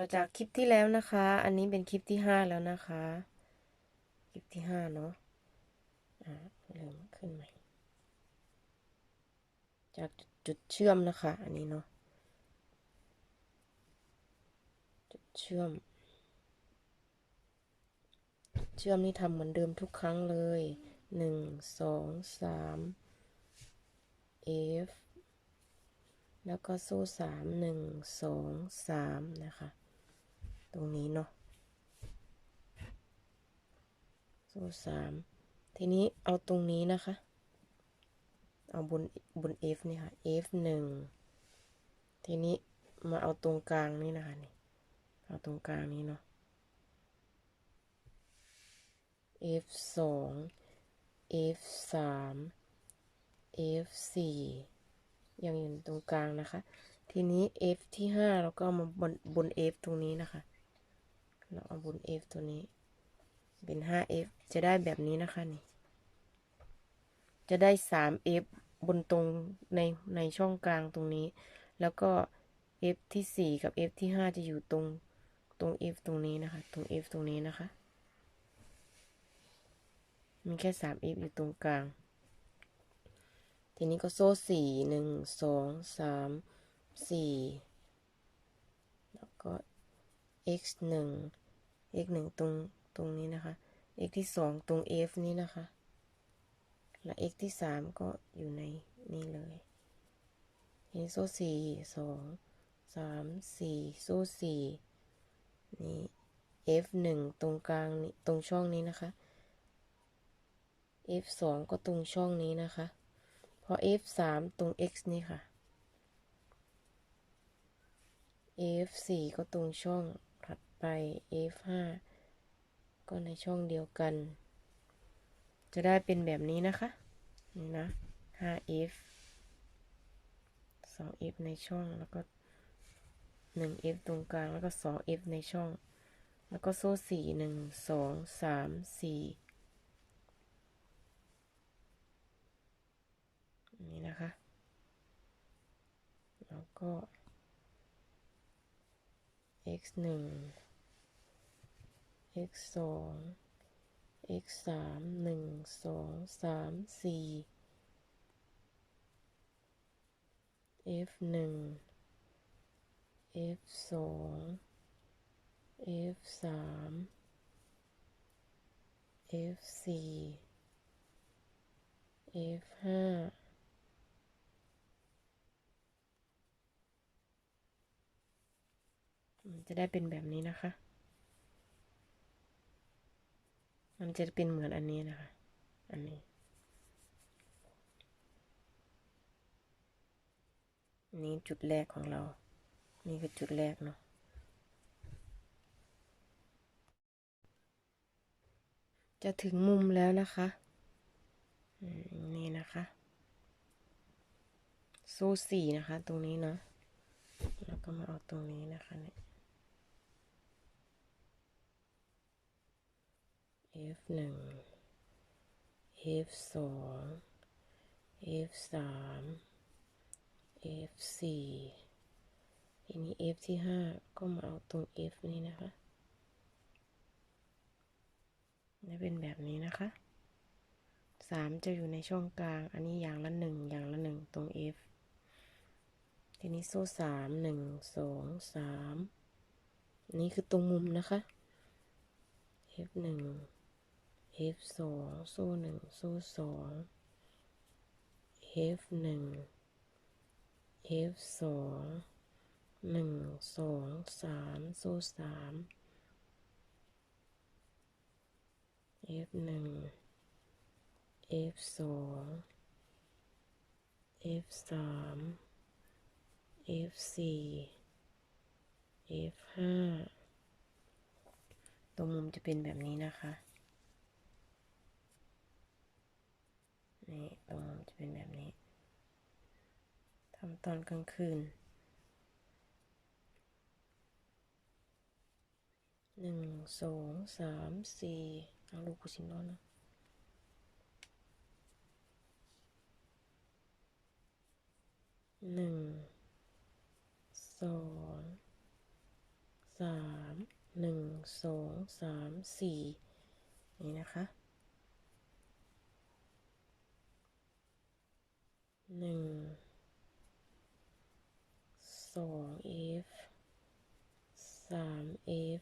ต่อจากคลิปที่แล้วนะคะ อันนี้เป็นคลิปที่ห้าแล้วนะคะ คลิปที่ห้าเนาะอ่าเริ่มขึ้นใหม่ จากจุดเชื่อมนะคะ อันนี้เนาะ จุดเชื่อม เชื่อมนี่ทำเหมือนเดิมทุกครั้งเลยหนึ่งสองสาม F แล้วก็โซ่สามหนึ่งสองสามนะคะ ตรงนี้เนาะโซ่สามทีนี้เอาตรงนี้นะคะ เอาบนบน F นี่ค่ะ F หนึ่งทีนี้มาเอาตรงกลางนี่นะคะนี่เอาตรงกลางนี้เนาะ F สอง F สาม F สี่ยังอยู่ตรงกลางนะคะ ทีนี้ F ที่ห้าเราก็มาบนบน F ตรงนี้นะคะ เราเอาบน F ตัวนี้ เป็น 5F จะได้แบบนี้นะคะนี่ จะได้ 3F บนตรงในในช่องกลางตรงนี้ แล้วก็ F ที่ 4 กับ F ที่ 5 จะอยู่ตรงตรง F ตรงนี้นะคะ ตรง F ตรงนี้นะคะ มีแค่ 3F อยู่ตรงกลาง ทีนี้ก็โซ่สี่หนึ่งสองสามสี่แล้วก็ x หนึ่ง x หนึ่งตรงตรงนี้นะคะ x ที่สองตรง f นี้นะคะ และ x ที่สามก็อยู่ในนี่เลยทีนี้โซ่สี่สองสามสี่โซ่สี่นี่ f หนึ่งตรงกลางนี่ตรงช่องนี้นะคะ f สองก็ตรงช่องนี้นะคะ พอ f สามตรง x นี่ค่ะ f สี่ก็ตรงช่อง ไป f ห้าก็ในช่องเดียวกัน จะได้เป็นแบบนี้นะคะนี่นะ 5f 2f ในช่องแล้วก็ 1f ตรงกลางแล้วก็ 2f ในช่อง แล้วก็โซ่สี่หนึ่งสองสามสี่นี่นะคะ แล้วก็ x หนึ่ง x สอง x สามหนึ่งสองสามสี่ f หนึ่ง f สอง f สาม f สี่ f ห้า จะได้เป็นแบบนี้นะคะ มันจะเป็นเหมือนอันนี้นะคะ อันนี้นี่จุดแรกของเรา นี่คือจุดแรกเนาะจะถึงมุมแล้วนะคะอืมนี่นะคะ โซ่สี่นะคะ ตรงนี้เนาะแล้วก็มาเอาตรงนี้นะคะเนี่ย F หนึ่ง F สอง F สาม F สี่ทีนี้ F ที่ห้าก็มาเอาตรง F นี่นะคะจะเป็นแบบนี้นะคะสามจะอยู่ในช่องกลาง อันนี้อย่างละหนึ่งอย่างละหนึ่งตรง F ทีนี้โซ่สามหนึ่งสองสามนี่คือตรงมุมนะคะ F หนึ่ง F สองโซ่หนึ่งโซ่สอง F หนึ่ง F สองหนึ่งสองสามโซ่สาม F หนึ่ง F สอง F สาม F สี่ F ห้าตรงมุมจะเป็นแบบนี้นะคะ นี่ตรงมุมจะเป็นแบบนี้ทำตอนกลางคืนหนึ่งสองสามสี่เอาลูกกูสินอนนะหนึ่งสองสามหนึ่งสองสามสี่นี่นะคะ หนึ่งสอง F สาม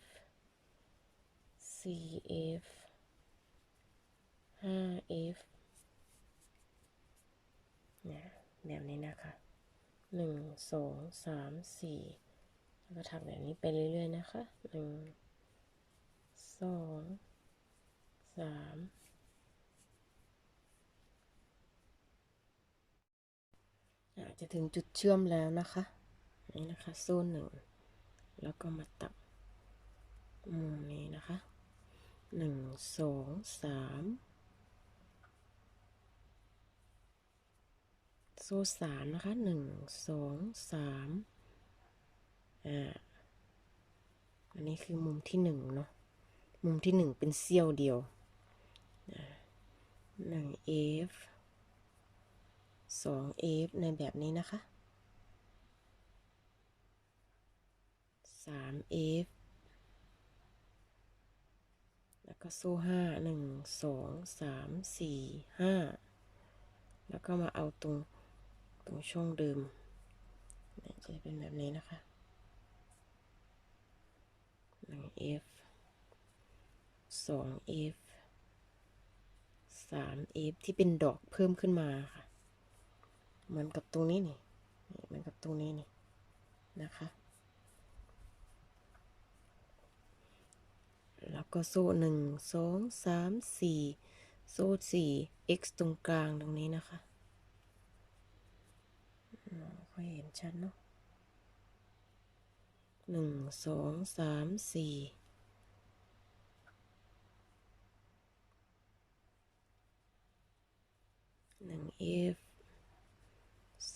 F สี่ F ห้า F เนี่ยแบบนี้นะคะหนึ่งสองสามสี่แล้วก็ถักแบบนี้ไปเรื่อยๆนะคะหนึ่งสองสาม จะถึงจุดเชื่อมแล้วนะคะ นี่นะคะโซ่หนึ่ง แล้วก็มาตัดมุมนี้นะคะหนึ่งสองสามโซ่สามนะคะหนึ่งสองสามอันนี้คือมุมที่หนึ่งเนาะมุมที่หนึ่งเป็นเซี่ยวเดียวหนึ่งเอฟ 2 f ในแบบนี้นะคะ 3 f แล้วก็โซ่ห้าหนึ่งสองสามสี่ห้าแล้วก็มาเอาตรงตรงช่วงเดิมจะเป็นแบบนี้นะคะหนึ่ง f สอง f สาม f ที่เป็นดอกเพิ่มขึ้นมาค่ะ เหมือนกับตรงนี้นี่นี่เหมือนกับตรงนี้นี่นะคะแล้วก็โซ่หนึ่งสองสามสี่โซ่สี่ x ตรงกลางตรงนี้นะคะม่ค่อยเห็นชัดเนาะหนึ่งสองสามสี่หนึ่ง f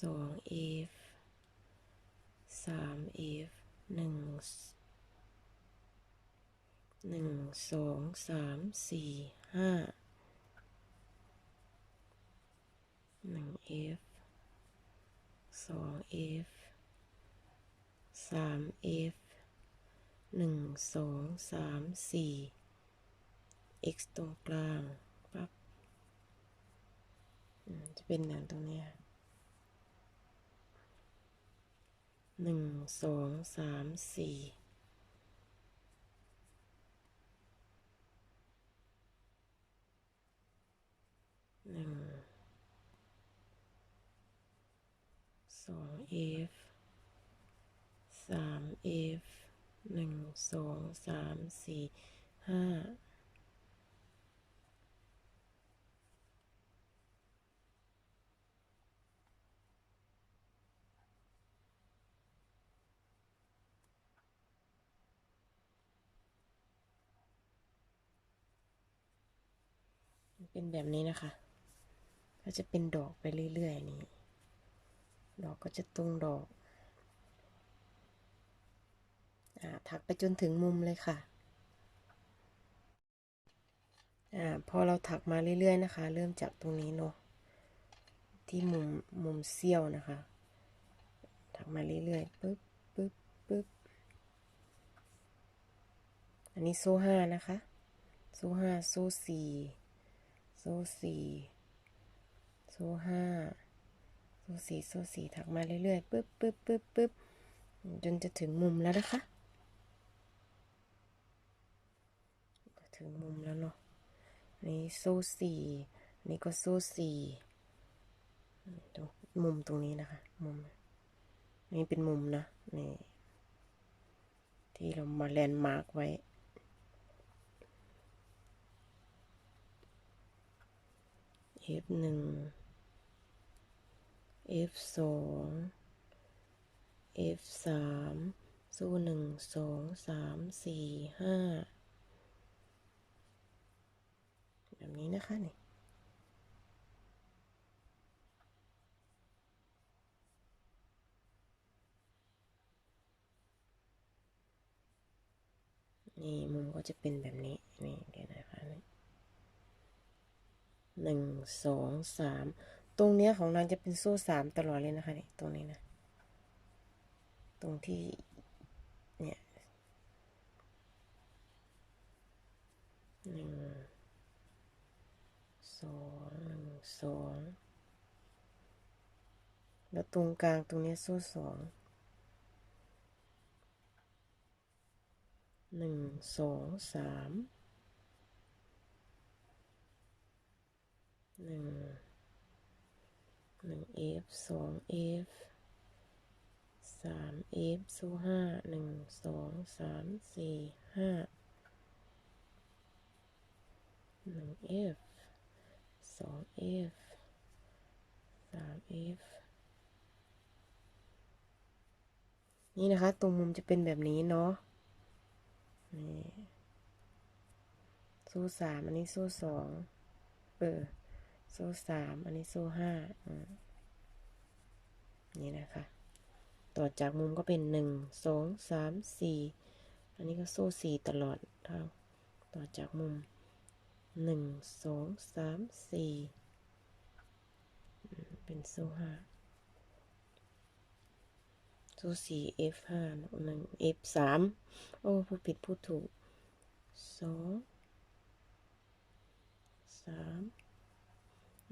สอง f สาม f หนึ่งหนึ่งสองสามสี่ห้าหนึ่ง F สอง F สาม F หนึ่งสองสามสี่ x ตรงกลางปั๊บจะเป็นแบบตรงเนี้ย หนึ่งสองสามสี่หนึ่งสอง F สาม F หนึ่งสองสามสี่ห้า เป็นแบบนี้นะคะ ก็จะเป็นดอกไปเรื่อยๆนี่ดอกก็จะตรงดอกอถักไปจนถึงมุมเลยค่ะอพอเราถักมาเรื่อยๆนะคะ เริ่มจากตรงนี้เนาะที่มุมมุมเสี้ยวนะคะ ถักมาเรื่อยๆปึ๊บปึ๊บปึ๊บอันนี้โซ่ห้านะคะ โซ่ห้าโซ่สี่ โซ่สี่โซ่ห้าโซ่สี่โซ่สี่ถักมาเรื่อยๆปึ๊บปึ๊บปึ๊บปึ๊บจนจะถึงมุมแล้วนะคะถึงมุมแล้วเนาะนี่โซ่สี่นี่ก็โซ่สี่ตรงมุมตรงนี้นะคะ มุม นี่เป็นมุมนะ นี่ ที่เรามาแลนด์มาร์กไว้ F หนึ่ง F สอง F สามโซ่หนึ่งสองสามสี่ห้าแบบนี้นะคะนี่นี่มุมก็จะเป็นแบบนี้ นี่เดี๋ยวนะ หนึ่งสองสามตรงเนี้ยของนางจะเป็นโซ่สามตลอดเลยนะคะเนี่ยตรงนี้นะ ตรงที่เนี่ยหนึ่งสองหนึ่งสองแล้วตรงกลางตรงนี้โซ่สองหนึ่งสองสาม หนึ่งหนึ่ง F สอง F สาม F โซ่ห้าหนึ่งสองสามสี่ห้าหนึ่ง F สอง F สาม F นี่นะคะ ตรงมุมจะเป็นแบบนี้เนาะนี่โซ่สามอันนี้โซ่สองเออ โซ่สามอันนี้โซ่ห้านี่นะคะ ต่อจากมุมก็เป็นหนึ่งสองสามสี่อันนี้ก็โซ่สี่ตลอดเท่าต่อจากมุมหนึ่งสองสามสี่เป็นโซ่ห้าโซ่สี่ F ห้าหนึ่ง F สามโอ้พูดผิดพูดถูกสองสาม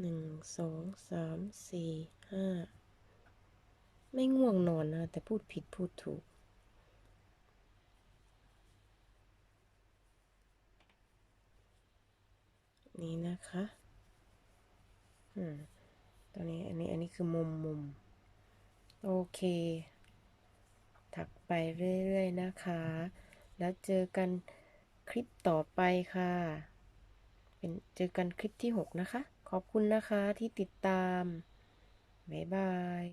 หนึ่งสองสามสี่ห้าไม่ง่วงนอนนะ แต่พูดผิดพูดถูก นี่นะคะอืมตอนนี้อันนี้อันนี้คือมุมมุม โอเค ถักไปเรื่อยๆนะคะ แล้วเจอกันคลิปต่อไปค่ะ เป็นเจอกันคลิปที่ 6 นะคะ ขอบคุณนะคะที่ติดตาม บ๊ายบาย